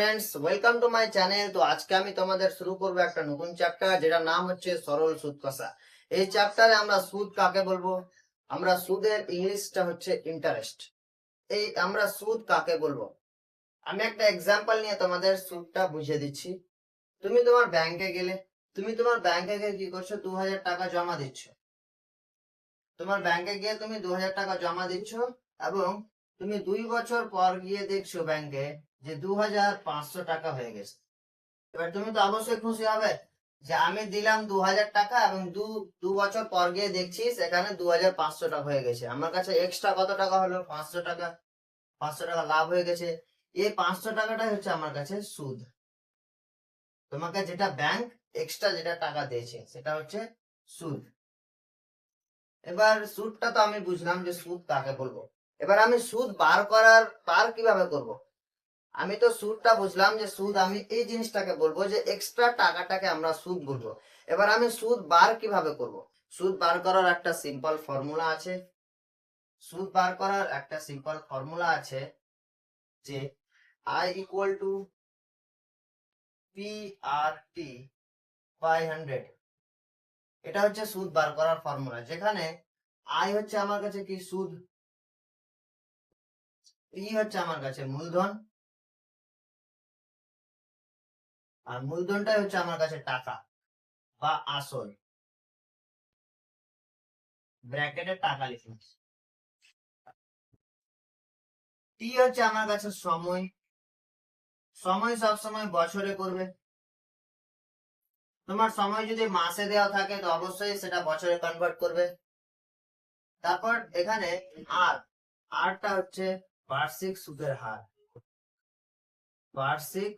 Friends welcome to my channel তো আজকে আমি তোমাদের শুরু করব একটা নতুন চ্যাপ্টার যেটার নাম হচ্ছে সরল সুদ কষা। এই চ্যাপ্টারে আমরা সুদ কাকে বলব? আমরা সুদের ইংলিশটা হচ্ছে ইন্টারেস্ট এই আমরা সুদ কাকে বলব? আমি একটা এক্সাম্পল নিয়ে তোমাদের সুদটা বুঝিয়ে দিচ্ছি। তুমি তোমার ব্যাংকে গেলে, তুমি তোমার ব্যাংকে গিয়ে কি করছ? দু হাজার টাকা জমা দিচ্ছ। তোমার ব্যাংকে গিয়ে তুমি দু হাজার টাকা জমা দিচ্ছ এবং তুমি দুই বছর পর গিয়ে দেখছ ব্যাংকে যে দু হাজার পাঁচশো টাকা হয়ে গেছে। এবার তুমি তো অবশ্যই খুশি হবে যে আমি দিলাম দু হাজার টাকা এবং দু দু বছর পর গিয়ে দেখছি সেখানে দু হাজার পাঁচশো টাকা হয়ে গেছে। আমার কাছে এক্সট্রা কত টাকা হলো? পাঁচশো টাকা। পাঁচশো টাকা লাভ হয়ে গেছে। এই পাঁচশো টাকাটাই হচ্ছে আমার কাছে সুদ। তোমাকে যেটা ব্যাংক এক্সট্রা যেটা টাকা দিয়েছে সেটা হচ্ছে সুদ। এবার সুদটা তো আমি বুঝলাম যে সুদ কাকে বলব। এবার আমি সুদ বার করার পার কীভাবে করব? আমি তো সুদটা বুঝলাম যে সুদ, আমি এই জিনিসটাকে বলব যে এক্সট্রা টাকাটাকে আমরা সুদ বলব। এবার আমি সুদ বার কীভাবে করব? সুদ বার করার একটা সিম্পল ফর্মুলা আছে। সুদ বার করার একটা সিম্পল ফর্মুলা আছে যে I equal to P R T by hundred এটা হচ্ছে সুদ বার করার ফর্মুলা যেখানে আই হচ্ছে আমার কাছে কি? সুদ। পি হচ্ছে আমার কাছে মূলধন। আর মূলধনটাই হচ্ছে আমার কাছে টাকা বা আসল। ব্র্যাকেটে টাকা লিখুন টি হচ্ছে আমার কাছে সময়। সময় সব সময় বছরে করবে। তোমার সময় যদি মাসে দেওয়া থাকে, তো অবশ্যই সেটা বছরে কনভার্ট করবে। তারপর এখানে আর আরটা হচ্ছে বার্ষিক সুদের হার। বার্ষিক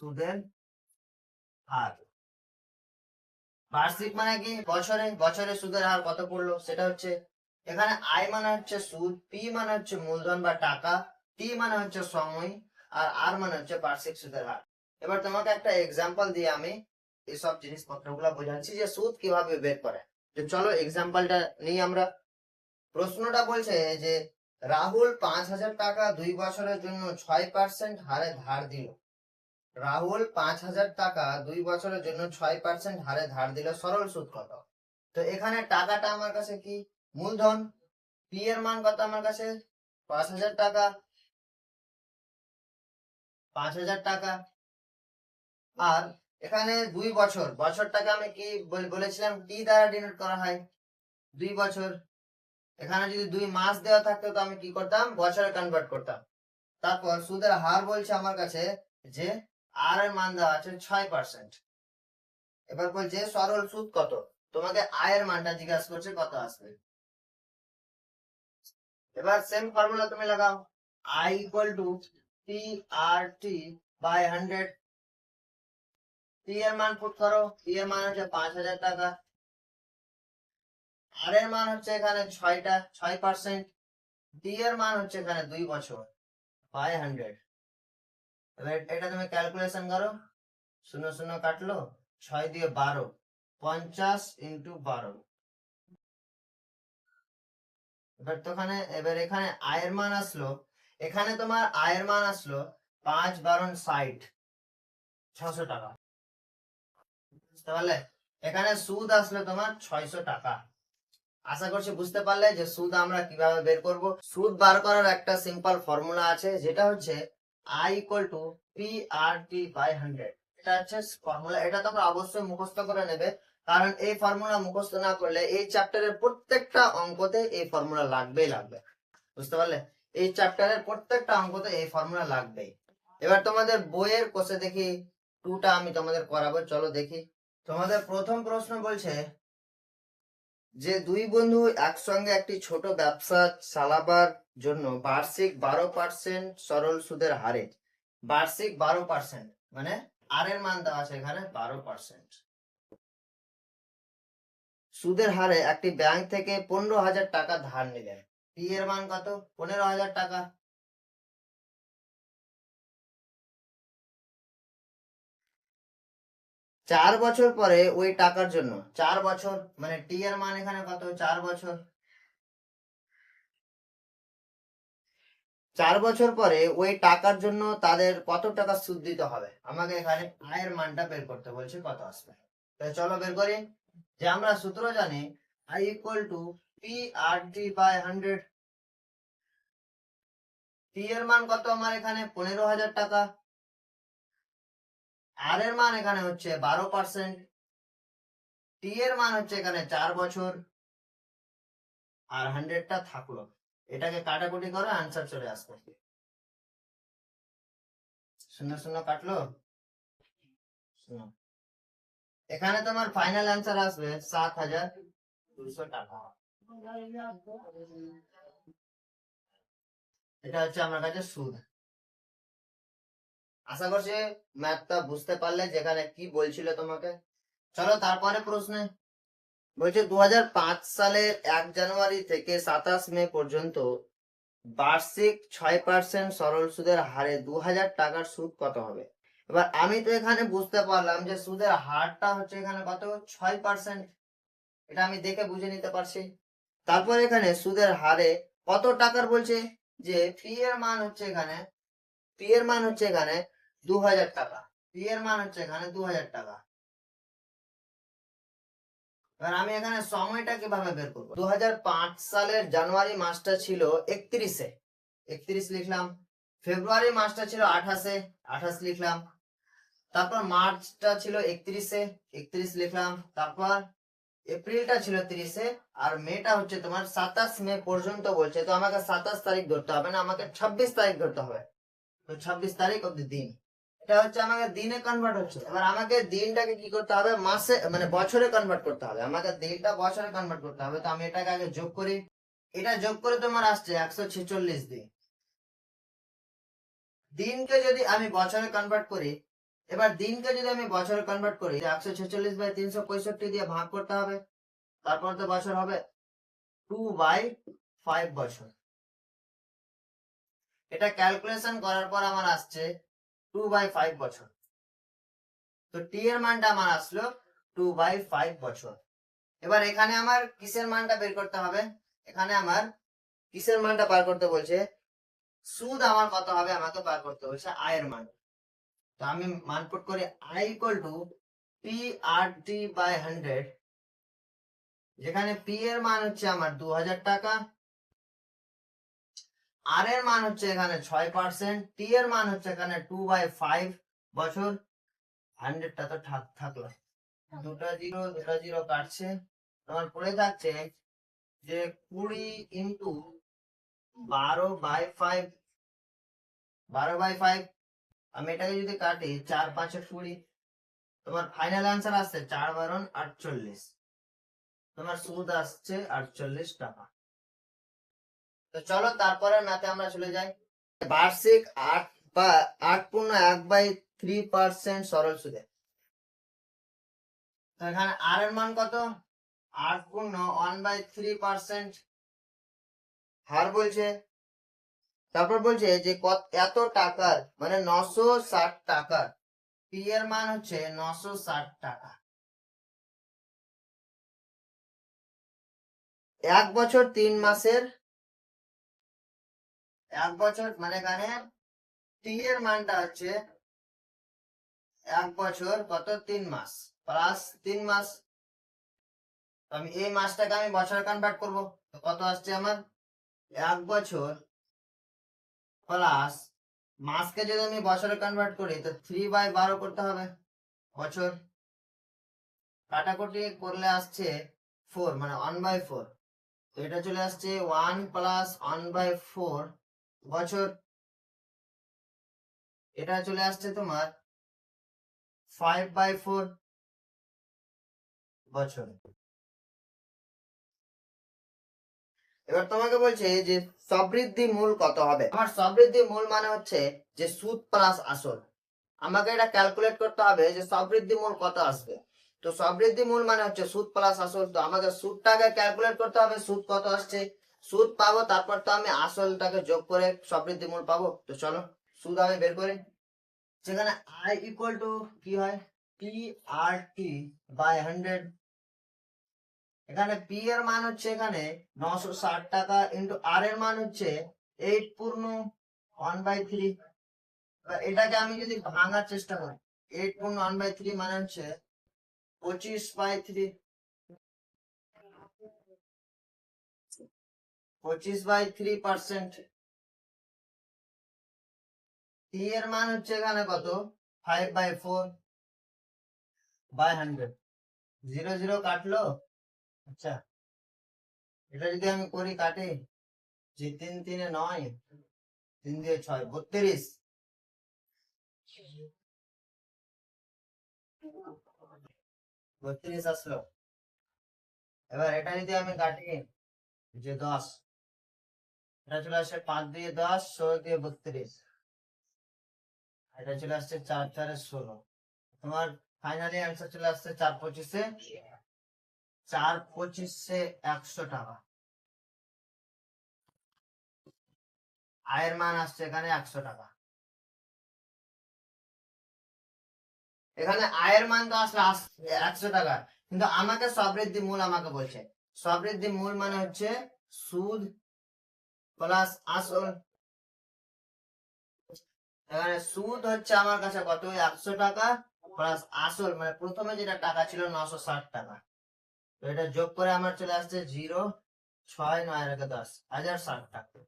সুদের হার বার্ষিক মানে কি? বছরে বছরে সুদের হার কত পড়ল? সেটা হচ্ছে এখানে আই মানে হচ্ছে সুদ পি মানে হচ্ছে মূলধন বা টাকা টি মানে হচ্ছে সময়, আর আর মানে হচ্ছে বার্ষিক সুদের হার। এবার তোমাকে একটা এক্সাম্পল দিয়ে আমি এইসব জিনিসপত্রগুলো বোঝাচ্ছি যে সুদ কীভাবে বের করে। তো চলো এক্সাম্পলটা নিই আমরা। প্রশ্নটা বলছে যে, রাহুল পাঁচ হাজার টাকা দুই বছরের জন্য ছয় পার্সেন্ট হারে ধার দিল। রাহুল পাঁচ হাজার টাকা দুই বছরের জন্য ছয় পার্সেন্ট হারে ধার দিল সরল সুদ কত? তো এখানে টাকাটা আমার কাছে কি? মূলধন। পি এর মান কত আমার কাছে? পাঁচ হাজার টাকা। পাঁচ হাজার টাকা। আর এখানে দুই বছর। বছরটাকে আমি কি বলেছিলাম? টি দ্বারা ডিনোট করা হয়। দুই বছর। এখানে যদি দুই মাস দেওয়া থাকতো, তো আমি কি করতাম? বছরে কনভার্ট করতাম। তারপর সুদের হার বলছে আমার কাছে যে আর এর মান দেওয়া আছে ছয় পার্সেন্ট এবার বলছে, সরল সুদ কত? তোমাকে আয়ের মানটা জিজ্ঞাসা করছে, কত আসবে? এবার সেম ফর্মুলা তুমি লাগাও। I equal to T R T by hundred T এর মান পুট করো। টি এর মান হচ্ছে পাঁচ হাজার টাকা। আর এর মান হচ্ছে এখানে ছয়টা, ছয় পার্সেন্ট ডি এর মান হচ্ছে এখানে দুই বছর বাই হান্ড্রেড এবার এটা তুমি ক্যালকুলেশন করো। শূন্য শূন্য কাটলো, ছয় দিয়ে বারো, পঞ্চাশ ইন্টু বারো। এবার তো ওখানে, এবার এখানে আয়ের মান আসলো। এখানে তোমার আয়ের মান আসলো পাঁচ বারণ ষাট, ছশো টাকা। বুঝতে পারলে? এখানে সুদ আসলো তোমার ছয়শো টাকা। আশা করছি বুঝতে পারলে যে সুদ আমরা কীভাবে বের করব। সুদ বার করার একটা সিম্পল ফর্মুলা আছে, যেটা হচ্ছে I equal to P R T by hundred এটা হচ্ছে ফর্মুলা এটা তোমরা অবশ্যই মুখস্থ করে নেবে। কারণ এই ফর্মুলা মুখস্থ না করলে এই চ্যাপ্টারের প্রত্যেকটা অঙ্কতে এই ফর্মুলা লাগবেই লাগবে। বুঝতে পারলে? এই চ্যাপ্টারের প্রত্যেকটা অঙ্কতে এই ফর্মুলা লাগবেই। এবার তোমাদের বইয়ের কোষে দেখি টুটা আমি তোমাদের করাবো, চলো দেখি। তোমাদের প্রথম প্রশ্ন বলছে, যে দুই বন্ধু একসঙ্গে একটি ছোট ব্যবসা চালাবার জন্য বার্ষিক বারো পার্সেন্ট সরল সুদের হারে, বার্ষিক বারো পার্সেন্ট মানে আর এর মান দেওয়া আছে এখানে বারো পার্সেন্ট সুদের হারে একটি ব্যাংক থেকে পনেরো হাজার টাকা ধার নিলেন। পি এর মান কত? পনেরো হাজার টাকা। চার বছর পরে ওই টাকার জন্য, চার বছর মানে টি এর মান এখানে কত? চার বছর। চার বছর পরে ওই টাকার জন্য তাদের কত টাকা সুদ দিতে হবে? আমাকে এখানে আয়ের মানটা বের করতে বলছে কত আসবে? তাহলে চলো বের করি। যে আমরা সূত্র জানি I equal to P R T by hundred P এর মান কত আমার এখানে? পনেরো হাজার টাকা। আর এর মান এখানে হচ্ছে বারো পার্সেন্ট টি এর মান হচ্ছে এখানে চার বছর। আর হান্ড্রেডটা থাকল। এটাকে কাটাকুটি করো আনসার চলে আসবে। শূন্য শূন্য কাটলো? এখানে তোমার ফাইনাল অ্যান্সার আসবে, সাত হাজার দুশো টাকা। এটা হচ্ছে আমার কাছে সুদ। আশা করছি ম্যাথটা বুঝতে পারলে, যেখানে কি বলছিল তোমাকে। চলো তারপরে প্রশ্নে। বলছে দু হাজার পাঁচ সালের এক জানুয়ারি থেকে সাতাশ মে পর্যন্ত বার্ষিক ছয় পার্সেন্ট সরল সুদের হারে দু হাজার টাকার সুদ কত হবে? এবার আমি তো এখানে বুঝতে পারলাম যে সুদের হারটা হচ্ছে এখানে কত? ছয় পার্সেন্ট এটা আমি দেখে বুঝে নিতে পারছি। তারপর এখানে সুদের হারে কত টাকার বলছে? যে পি এর মান হচ্ছে এখানে পি এর মান হচ্ছে এখানে দু হাজার টাকা। পি এর মান হচ্ছে এখানে দু হাজার টাকা। এবার আমি এখানে সময়টা কীভাবে বের করব? দু সালের জানুয়ারি মাসটা ছিল একত্রিশে। একত্রিশ লিখলাম, ফেব্রুয়ারি মাসটা ছিল আঠাশে, আঠাশ লিখলাম, তারপর মার্চটা ছিল একত্রিশে, একত্রিশ লিখলাম, তারপর এপ্রিলটা ছিল তিরিশে, আর মেটা হচ্ছে তোমার সাতাশ মে পর্যন্ত বলছে, তো আমাকে সাতাশ তারিখ ধরতে হবে না, আমাকে ছাব্বিশ তারিখ ধরতে হবে। তো ছাব্বিশ তারিখ অব্দি দিন। এটা হচ্ছে আমাকে দিনে কনভার্ট হচ্ছে। এবার আমাকে দিনটাকে কি করতে হবে? মাসে মানে বছরে কনভার্ট করতে হবে। আমাকে দিনটা বছরে কনভার্ট করতে হবে। তো আমি এটাকে আগে যোগ করি। এটা যোগ করে তোমার আসছে একশো ছেচল্লিশ দিন। দিনকে যদি আমি বছরে কনভার্ট করি, এবার দিনকে যদি আমি বছরে কনভার্ট করি, একশো ছেচল্লিশ বাই তিনশো পঁয়ষট্টি দিয়ে ভাগ করতে হবে। তারপর তো বছর হবে টু বাই ফাইভ বছর। এটা ক্যালকুলেশন করার পর আমার আসছে টু বাই ফাইভ বছর। তো টি এর মানটা আমার আসলো টু বাই ফাইভ বছর। এবার এখানে আমার কিসের মানটা বের করতে হবে? এখানে আমার কিসের মানটা বার করতে বলছে? সুদ আমার কত হবে? আমাকে বার করতে বলছে আয়ের মান। তো আমি মান পুট করি I equal to P R T by hundred যেখানে পি এর মান হচ্ছে আমার দু হাজার টাকা আর এর মান হচ্ছে এখানে ছয় পার্সেন্ট টি এর মান হচ্ছে এখানে টু বাই ফাইভ বছর। হান্ড্রেডটা তো থাক থাকল। দুটা জিরো দুটা জিরো কাটছে। তোমার পড়ে থাকছে যে কুড়ি ইন্টু বারো বাই ফাইভ বারো বাই ফাইভ আমি এটাকে যদি কাটি, চার পাঁচে কুড়ি, তোমার ফাইনাল অ্যান্সার আসছে চার বারণ আটচল্লিশ। তোমার সুদ আসছে আটচল্লিশ টাকা। তো চলো তারপরে ম্যাথে আমরা চলে যাই। বার্ষিক আট বা আট পূর্ণ এক বাই থ্রি পার্সেন্ট সরল সুদে এখানে আর এর মান কত? আট পূর্ণ ওয়ান বাই থ্রি পার্সেন্ট হার বলছে। তারপর বলছে যে কত, এত টাকার মানে নশো ষাট টাকার পি এর মান হচ্ছে নশো ষাট টাকা। এক বছর তিন মাসের এক বছর মানে এখানে টি এর মানটা হচ্ছে এক বছর কত? তিন মাস। প্লাস তিন মাস। আমি এই মাসটাকে আমি বছরে কনভার্ট করব। তো কত আসছে আমার? এক বছর প্লাস মাসকে যদি আমি বছরে কনভার্ট করি, তো থ্রি বাই বারো করতে হবে। বছর। কাটাকুটি করলে আসছে ফোর মানে ওয়ান বাই ফোর তো এটা চলে আসছে one plus one by four বছর এটা চলে আসছে তোমার ফাইভ বাই ফোর বছর। এবার তোমাকে বলছে যে সবৃদ্ধি মূল কত হবে? আমার সবৃদ্ধি মূল মানে হচ্ছে যে সুদ প্লাস আসল। আমাকে এটা ক্যালকুলেট করতে হবে যে সবৃদ্ধি মূল কত আসবে। তো সবৃদ্ধি মূল মানে হচ্ছে সুদ প্লাস আসল। তো আমাকে সুদটাকে ক্যালকুলেট করতে হবে, সুদ কত আসছে? সুদ পাবো, তারপর তো আমি আসলটাকে যোগ করে সবৃদ্ধি মূল পাবো। তো চলো, সুদ আমি বের করি। সেখানে আই ইকুয়াল টু কি হয়? P R T by hundred এখানে পি এর মান হচ্ছে এখানে নশো ষাট টাকা ইন্টু আর এর মান হচ্ছে এইট পূর্ণ ওয়ান বাই থ্রি এটাকে আমি যদি ভাঙার চেষ্টা করি এইট পূর্ণ ওয়ান বাই থ্রি মানে হচ্ছে পঁচিশ বাই থ্রি পঁচিশ বাই থ্রি পার্সেন্ট টি এর মান হচ্ছে এখানে কত? Five by four by hundred zero zero কাটলো? আচ্ছা। এটা যদি আমি করি কাটি? যে তিন তিনে নয়, তিন দিয়ে ছয়, বত্রিশ। বত্রিশ আসলো। এবার এটা যদি আমি কাটি, যে দশ এটা চলে পাঁচ দিয়ে দশ, ষোলো দিয়ে বত্রিশ। এটা চলে আসছে চার চারে ষোলো। তোমার ফাইনালি অ্যান্সার চলে আসছে চার পঁচিশে। চার পঁচিশে একশো টাকা। আয়ের মান আসছে এখানে একশো টাকা। এখানে আয়ের মান তো আসলে একশো টাকা। কিন্তু আমাকে সবৃদ্ধি মূল আমাকে বলছে। সবৃদ্ধি মূল মানে হচ্ছে সুদ প্লাস আসল এখানে সুদ হচ্ছে আমার কাছে কত? একশো টাকা প্লাস আসল মানে প্রথমে যেটা টাকা ছিল নশো ষাট টাকা। তো এটা যোগ করে আমার চলে আসছে জিরো ছয় নয় রেখে দশ, হাজার ষাট টাকা।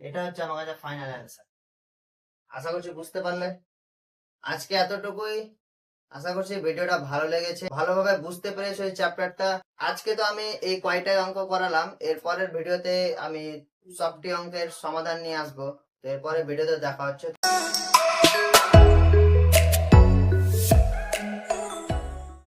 এটা হচ্ছে আমার কাছে ফাইনাল অ্যান্সার আশা করছি বুঝতে পারলে। আজকে এতটুকুই। আশা করছি ভিডিওটা ভালো লেগেছে। ভালোভাবে বুঝতে পেরেছ এই চ্যাপ্টারটা আজকে তো আমি এই কয়টাই অঙ্ক করালাম এরপরের ভিডিওতে আমি সবটি অঙ্কের সমাধান নিয়ে আসব। তো এরপরে ভিডিওতে দেখা হচ্ছে।